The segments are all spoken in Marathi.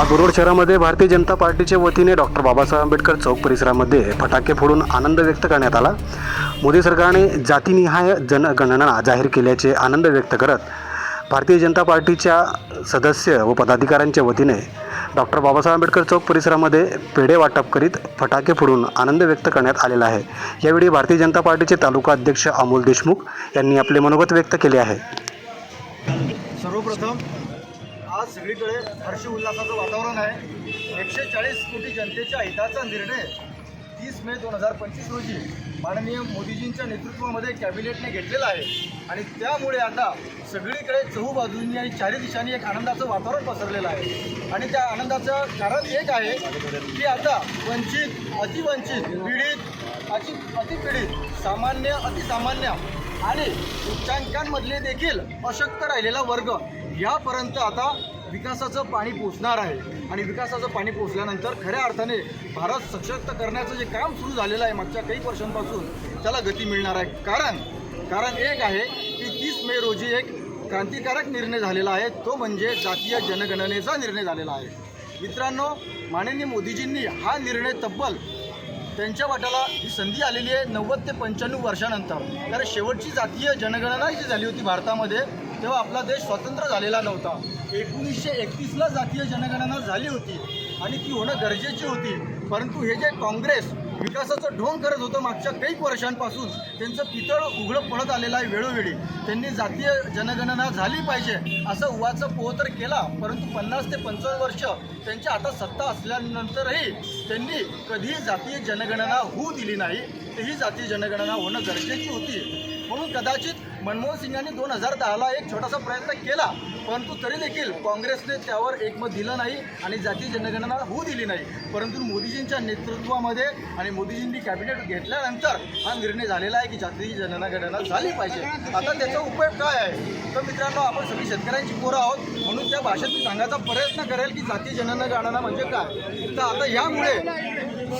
आज शहरामध्ये भारतीय जनता पार्टीच्या वतीने डॉक्टर बाबासाहेब आंबेडकर चौक परिसरामध्ये फटाके फोडून आनंद व्यक्त करण्यात आला. मोदी सरकारने जातीनिहाय जनगणना जाहीर केल्याचे आनंद व्यक्त करत भारतीय जनता पार्टीच्या सदस्य व पदाधिकाऱ्यांच्या वतीने डॉक्टर बाबासाहेब आंबेडकर चौक परिसरामध्ये पेढे वाटप करीत फटाके फोडून आनंद व्यक्त करण्यात आलेला आहे. यावेळी भारतीय जनता पार्टीचे तालुका अध्यक्ष अमोल देशमुख यांनी आपले मनोगत व्यक्त केले आहे. सर्वप्रथम आज सगळीकडे हर्ष उल्हासाचं वातावरण आहे. एकशे चाळीस कोटी जनतेच्या हिताचा निर्णय तीस मे दोन हजार पंचवीस रोजी माननीय मोदीजींच्या नेतृत्वामध्ये कॅबिनेटने घेतलेला आहे. आणि त्यामुळे आता सगळीकडे चहूबाजूंनी आणि चारी दिशांनी एक आनंदाचं वातावरण पसरलेलं आहे. आणि त्या आनंदाचं कारण एक आहे की आता वंचित अतिवंचित पीडित अति अतिपीडित सामान्य अतिसामान्य आणि उच्चांकांमधले देखील अशक्त राहिलेला वर्ग यापर्यंत आता विकासाचं पाणी पोचणार आहे. आणि विकासाचं पाणी पोचल्यानंतर खऱ्या अर्थाने भारत सशक्त करण्याचं जे काम सुरू झालेलं आहे मागच्या काही वर्षांपासून त्याला गती मिळणार आहे. कारण कारण एक आहे की तीस मे रोजी एक क्रांतिकारक निर्णय झालेला आहे. तो म्हणजे जातीय जनगणनेचा निर्णय झालेला आहे. मित्रांनो माननीय मोदीजींनी हा निर्णय तब्बल त्यांच्या वाट्याला ही संधी आलेली आहे. नव्वद ते पंच्याण्णव वर्षानंतर. कारण शेवटची जातीय जनगणना जी झाली होती भारतामध्ये तेव्हा आपला देश स्वतंत्र झालेला नव्हता. एकोणीसशे एकतीसला जातीय जनगणना झाली होती आणि ती होणं गरजेची होती. परंतु हे जे काँग्रेस विकासाचं ढोंग करत होतं मागच्या कैक वर्षांपासून त्यांचं पितळ उघडं पडत आलेलं आहे वेळोवेळी. त्यांनी जातीय जनगणना झाली पाहिजे असं उवाचं पोह तर केला परंतु पन्नास ते पंचावन्न वर्ष त्यांची आता सत्ता असल्यानंतरही त्यांनी कधीही जातीय जनगणना होऊ दिली नाही. तर ही जातीय जनगणना होणं गरजेची होती. म्हणून कदाचित मनमोहन सिंगांनी दोन हजार दहाला एक छोटासा प्रयत्न केला परंतु तरी देखील काँग्रेसने त्यावर एकमत दिलं नाही आणि जातीय जनगणना होऊ दिली नाही. परंतु मोदीजींच्या नेतृत्वामध्ये आणि मोदीजींनी कॅबिनेट घेतल्यानंतर हा निर्णय झालेला आहे की जातीय जनगणना झाली पाहिजे. आता त्याचा उपयोग काय आहे? तर मित्रांनो आपण सगळी शेतकऱ्यांची पोरं आहोत म्हणून त्या भाषेत मी सांगायचा प्रयत्न करेल की जातीय जनगणना म्हणजे काय? तर आता यामुळे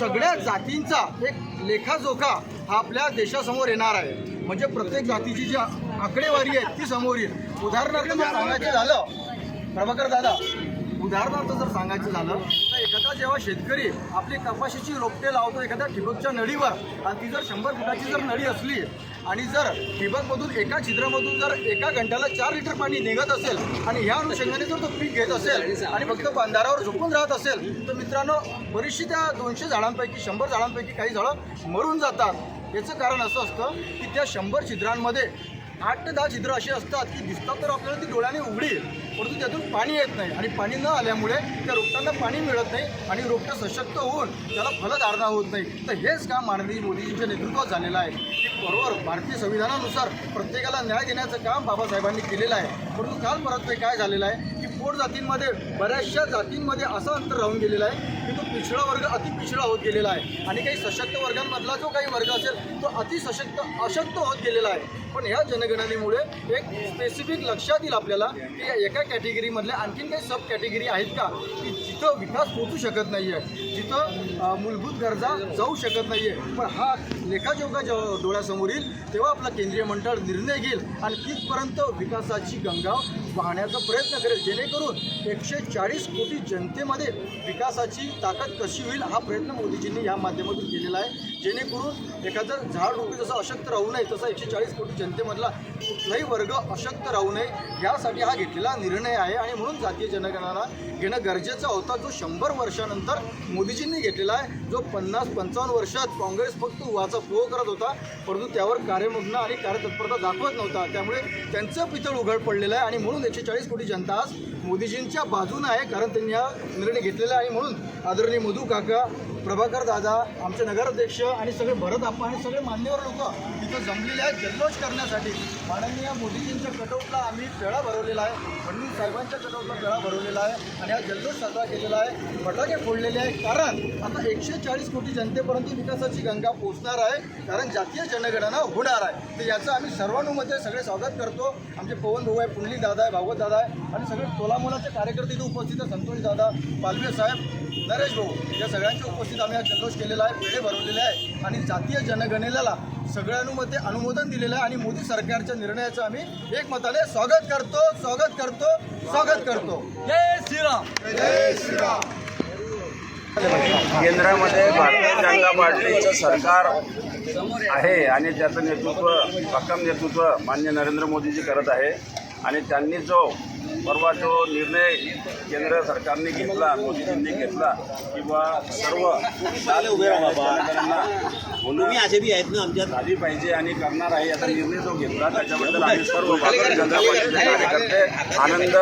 सगळ्या जातींचा एक लेखाजोखा हा आपल्या देशासमोर येणार आहे. म्हणजे प्रत्येक जातीची जी आकडेवारी आहे ती समोर येईल. उदाहरणार्थ जर सांगायचं झालं प्रभाकर दादा उदाहरणार्थ जर सांगायचं झालं तर एखादा जेव्हा शेतकरी आपली कपाशीची रोपटे लावतो एखाद्या ठिबकच्या नळीवर आणि ती जर शंभर फुटाची जर नळी असली आणि जर ठिबकमधून एका छिद्रामधून जर एका घंट्याला चार लिटर पाणी निघत असेल आणि ह्या अनुषंगाने जर तो पीक घेत असेल आणि फक्त बांधारावर झोपून राहत असेल तर मित्रांनो बरीचशी त्या दोनशे झाडांपैकी शंभर झाडांपैकी काही झाडं मरून जातात. याचं कारण असं असतं की त्या शंभर छिद्रांमध्ये आठ ते दहा छिद्र अशी असतात की दिसतात तर आपल्याला ती डोळ्याने उघडी परंतु त्यातून पाणी येत नाही आणि पाणी न आल्यामुळे त्या रोपटांना पाणी मिळत नाही आणि रोपटं सशक्त होऊन त्याला फलधारणा होत नाही. तर हेच काम माननीय मोदीजींच्या नेतृत्वात झालेलं आहे. की बरोबर भारतीय संविधानानुसार प्रत्येकाला न्याय देण्याचं काम बाबासाहेबांनी केलेलं आहे. परंतु काल परत काय झालेलं आहे? की पोट जातींमध्ये बऱ्याचशा जातींमध्ये असं अंतर राहून गेलेलं आहे की तो पिछडा वर्ग अति पिछडा होत गेलेला आहे. आणि काही सशक्त वर्गांमधला जो काही वर्ग असेल तो अति सशक्त अशक्त होत गेलेला आहे. पण ह्या जनगणनेमुळे एक स्पेसिफिक लक्षात येईल आपल्याला की एका कॅटेगरीमधल्या आणखीन काही सब कॅटेगरी आहेत का? की जिथं विकास पोचू शकत नाही आहे जिथं मूलभूत गरजा जाऊ शकत नाही आहे पण हा लेखाजोखा जेव्हा डोळ्यासमोर येईल तेव्हा आपला केंद्रीय मंडळ निर्णय घेईल आणि तिथपर्यंत विकासाची गंगा वाहण्याचा प्रयत्न करेल. जेणेकरून एकशे चाळीस कोटी जनतेमध्ये विकासाची ताकद कशी होईल हा प्रयत्न मोदीजींनी या माध्यमातून केलेला आहे. जेणेकरून एखादं झाड रोपे जसं अशक्त राहू नये तसा एकशे चाळीस कोटी जनतेमधला कुठलाही वर्ग अशक्त राहू नये यासाठी हा घेतलेला निर्णय आहे आणि म्हणून जातीय जनगणना घेणं गरजेचं होता. जो शंभर वर्षानंतर मोदीजींनी घेतलेला आहे जो पन्नास पंचावन्न वर्षात काँग्रेस फक्त उवाचा पोह करत होता परंतु त्यावर कार्यमग्न आणि कार्यतत्परता दाखवत नव्हता. त्यामुळे त्यांचं पितळ उघड पडलेलं आहे आणि म्हणून एकशे चाळीस कोटी जनता आज मोदीजींच्या बाजूनं आहे कारण त्यांनी हा निर्णय घेतलेला आहे आणि म्हणून आदरणीय मधू काका प्रभाकर दादा आमचे नगराध्यक्ष आणि सगळे भरत आप्पा आणि सगळे मान्यवर लोक तिथं जमलेले आहेत जल्लोष करण्यासाठी. माननीय मोदीजींच्या कटआउटला आम्ही पेळा भरवलेला आहे. फडणवीस साहेबांच्या कटआउटला पेळा भरवलेला आहे आणि हा जल्लोष साजरा केलेला आहे. फटाके फोडलेले आहे कारण आता एकशे चाळीस कोटी जनतेपर्यंत विकासाची गंगा पोचणार आहे. कारण जातीय जनगणना होणार आहे. तर याचं आम्ही सर्वानुमते सगळे स्वागत करतो. आमचे पवन भाऊ आहे पुंडली दादा आहे भागवत दादा आहे आणि सगळे तोलामोलाचे कार्यकर्ते इथे उपस्थित संतोष दादा पालवे साहेब नरेश भाऊ या सगळ्यांच्या उपस्थित आम्ही हा जल्लोष केलेला आहे पेढे भरवलेले आहे आणि जातीय जनगणनेला सगळ्यांमध्ये अनुमोदन दिलेलं आहे आणि मोदी सरकारच्या निर्णयाचं आम्ही एकमताने स्वागत करतो स्वागत करतो स्वागत करतो. जय श्रीराम. जय श्रीराम. केंद्रामध्ये भारतीय जनता पार्टीचं सरकार आहे आणि त्याचं नेतृत्व भक्कम नेतृत्व मान्य नरेंद्र मोदीजी करत आहे. आणि त्यांनी जो परवा जो निर्णय केंद्र सरकारने घेतला मोदीजींनी घेतला किंवा सर्व शेतकऱ्यांना तुम्ही असे बी आहेत ना आमच्यात. झाली पाहिजे आणि करणार आहे याचा निर्णय जो घेतला. त्याच्याबद्दल आम्ही सर्व भारतीय जनता कार्यकर्ते आनंद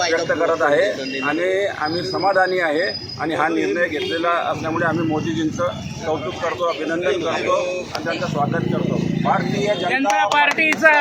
व्यक्त करत आहे आणि आम्ही समाधानी आहे आणि हा निर्णय घेतलेला असल्यामुळे आम्ही मोदीजींचं कौतुक करतो अभिनंदन करतो आणि त्यांचं स्वागत करतो. भारतीय जनता पार्टीचा